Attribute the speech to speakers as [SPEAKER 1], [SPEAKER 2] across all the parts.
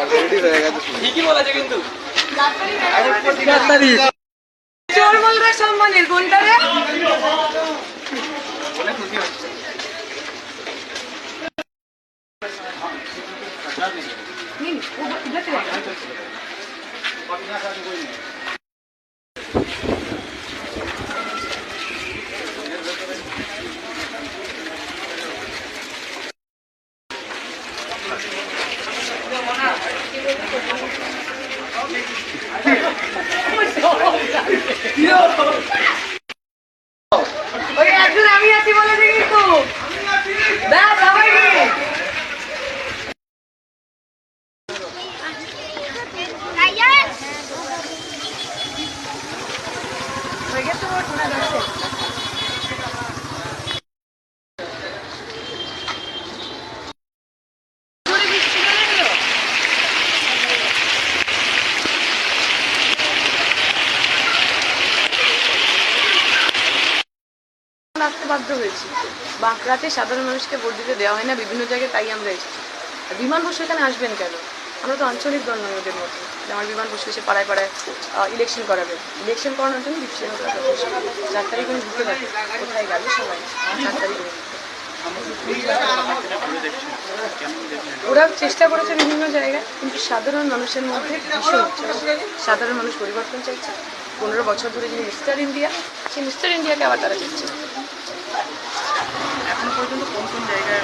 [SPEAKER 1] Already হয়ে গেছে
[SPEAKER 2] ঠিকই বলেছে কিন্তু।
[SPEAKER 3] চোরমলরা সম্মানের কোনটা রে। Oh Yo! বাধ্য হয়েছি। বাঁকড়াতে সাধারণ মানুষকে ভোট দিতে দেওয়া হয় না, বিভিন্ন জায়গায় তাই আমরা এসেছি। আর বিমান বসু এখানে আসবেন কেন? আমরা তো আঞ্চলিক দল নয় ওদের মতো আমার বিমান বসু এসে পাড়ায় পাড়ায় ইলেকশন করাবে। ইলেকশন করানোর জন্য যথেষ্ট চার তারিখ উনি ঢুকে পারে কোথায় গেল সবাই? চার তারিখ ওরা চেষ্টা করেছে বিভিন্ন জায়গায়, কিন্তু সাধারণ মানুষের মধ্যে। সাধারণ মানুষ পরিবর্তন চাইছে। পনেরো বছর ধরে যিনি মিস্টার ইন্ডিয়া সেই মিস্টার ইন্ডিয়াকে আবার তারা চাইছে।
[SPEAKER 2] এখন পর্যন্ত কোন কোন জায়গায়?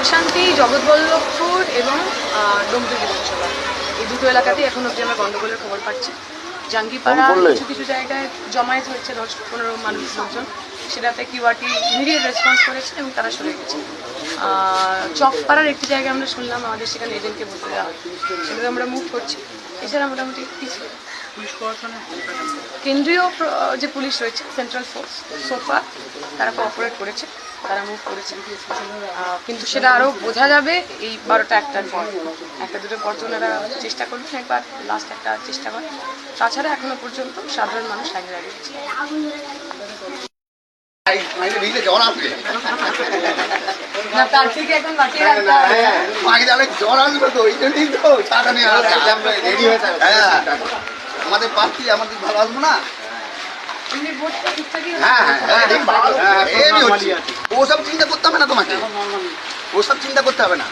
[SPEAKER 3] অশান্তি জগৎবল্লভপুর এবং ডোমজুর বিধানসভা। এই দুটো এলাকাতেই এখন অব্দি আমরা গন্ডগোলের খবর পাচ্ছি। জাঙ্গিপাড়া কিছু কিছু জায়গায় জমায়েত হয়েছে দশ পনেরো মানুষ লোকজন। সেটাতে কিউআরটি ইমিডিয়েট রেসপন্স করেছে এবং তারা সরে গেছে। চকপাড়ার একটি জায়গায় আমরা শুনলাম আমাদের সেখানে এজেন্টকে বলতে দেওয়া। হয় সেটাতে আমরা মুভ করছি। এছাড়া মোটামুটি পিছিয়ে
[SPEAKER 2] পুলিশ প্রশাসনের ভূমিকা
[SPEAKER 3] কেন্দ্রীয় যে পুলিশ রয়েছে সেন্ট্রাল ফোর্স সোফা তারা কোঅপারেট করেছে তারা মুভ করেছে। কিন্তু সেটা আরও বোঝা যাবে এই বারোটা একটার পর। একটা দুটো পর ওনারা চেষ্টা করবেন একবার লাস্ট একটা চেষ্টা করে তাছাড়া এখনও পর্যন্ত সাধারণ মানুষ লাইনে দাঁড়িয়েছে
[SPEAKER 1] জ্বর আসবে তো ওই জন্যই তো। টাকা নিয়ে রেডি হ্যাঁ। আমাদের পার্টি আমাদের ভালো আসব না?
[SPEAKER 3] ঠিকঠাকই হচ্ছে।
[SPEAKER 1] হ্যাঁ হ্যাঁ হ্যাঁ ওসব চিন্তা করতে হবে না তোমাকে? ওসব চিন্তা করতে হবে না?